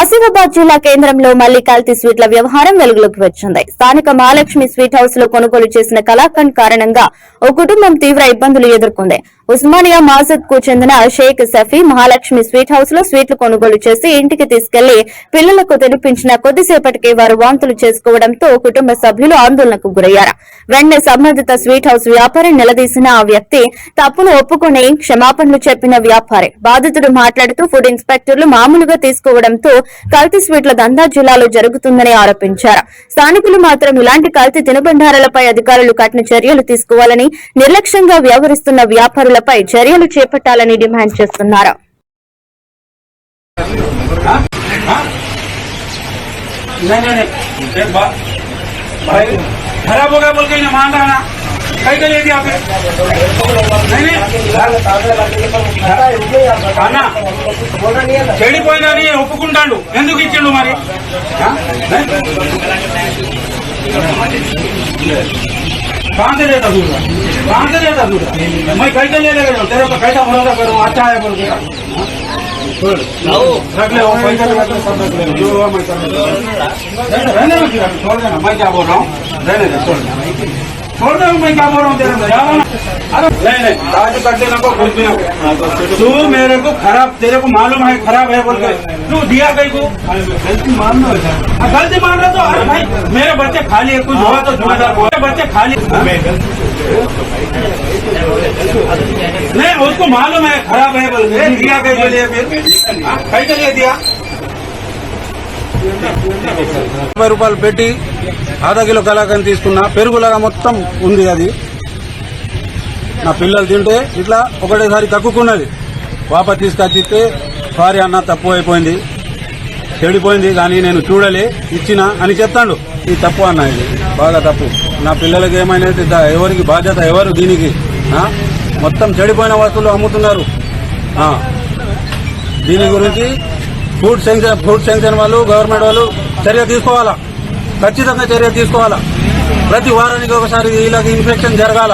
ఆసిఫాబాద్ జిల్లా కేంద్రంలో మళ్ళీ కల్తీ స్వీట్ల వ్యవహారం వెలుగులోకి వచ్చింది. స్థానిక మహాలక్ష్మి స్వీట్ హౌస్లో కొనుగోలు చేసిన కళాఖండ్ కారణంగా ఓ కుటుంబం తీవ్ర ఇబ్బందులు ఎదుర్కొంది. ఉస్మానియా మాజద్కు చెందిన షేక్ సఫీ మహాలక్ష్మి స్వీట్ హౌస్లో స్వీట్లు కొనుగోలు చేసి ఇంటికి తీసుకెళ్ళి పిల్లలకు తినిపించిన కొద్దిసేపటికే వారు వాంతులు చేసుకోవడంతో కుటుంబ సభ్యులు ఆందోళనకు గురయ్యారు. వెంటనే సంబంధిత స్వీట్ హౌస్ వ్యాపారి నిలదీసిన ఆ వ్యక్తి తప్పును ఒప్పుకుని క్షమాపణలు చెప్పిన వ్యాపారి. బాధితుడు మాట్లాడుతూ ఫుడ్ ఇన్స్పెక్టర్లు మామూలుగా తీసుకోవడంతో కల్తీ స్వీట్ల దందా జిల్లాలో జరుగుతుందని ఆరోపించారు స్థానికులు మాత్రం ఇలాంటి కల్తీ తినుబండారాలపై అధికారులు కఠిన చర్యలు తీసుకోవాలని నిర్లక్ష్యంగా వ్యవహరిస్తున్న వ్యాపారులపై చర్యలు చేపట్టాలని డిమాండ్ చేస్తున్నారు नहीं नहीं नहीं एक बात भाई खराब हो गया बोल के इन्हें मान रहा ना कहीं के लिए दिया आपने नहीं नहीं అన్నా చెడిపోయినని ఒప్పుకుంటాడు ఎందుకు ఇచ్చిండు మరి ఆ? कहाँ से लेता दूर कहाँ से लेता दूर मैं कैसे ले लेगा तेरे को कैसा भरोसा करूँ अच्छा है बोल के हाँ? रख ले वो पैसा लगा के सब रख ले जो हुआ मैं कर लूंगा। रहने रहने दो फिर, छोड़ देना मैं क्या बोल रहा हूँ रहने दे छोड़ देना छोड़ दे मैं क्या बोल रहा हूँ तेरे अरे नहीं नहीं आज कर देना को कुछ भी ना तू मेरे को खराब तेरे को मालूम है खराब है बोल के। तू दिया कहीं को? गलती मानना हाँ, गलती मान रहा तो अरे भाई मेरे बच्चे खाली है कुछ हुआ तो मेरे बच्चे खाली नहीं उसको मालूम है खराब है बोल के। दिया कहीं के लिए फिर? हाँ, कहीं के लिए दिया? ముప్పై రూపాయలు పెట్టి అర్ధ కిలో కలాకండ్ తీసుకున్నా. పెరుగులాగా మొత్తం ఉంది అది. నా పిల్లలు తింటే ఇట్లా ఒకటేసారి తక్కుకున్నది వాప తీసుకొచ్చిస్తే సారీ అన్న తప్పు అయిపోయింది. చెడిపోయింది కానీ నేను చూడలే ఇచ్చిన అని చెప్తాడు. ఇది తప్పు అన్న ఇది. బాగా తప్పు. నా పిల్లలకి ఏమైనా ఎవరికి బాధ్యత ఎవరు దీనికి? మొత్తం చెడిపోయిన వస్తువులు అమ్ముతున్నారు. దీని గురించి ఫుడ్ సెంక్షన్ ఫుడ్ సెంక్షన్ వాళ్ళు గవర్నమెంట్ వాళ్ళు చర్య తీసుకోవాలా? ఖచ్చితంగా చర్య తీసుకోవాలా? ప్రతి వారానికి ఒకసారి వీళ్ళకి ఇన్ఫెక్షన్ జరగాల?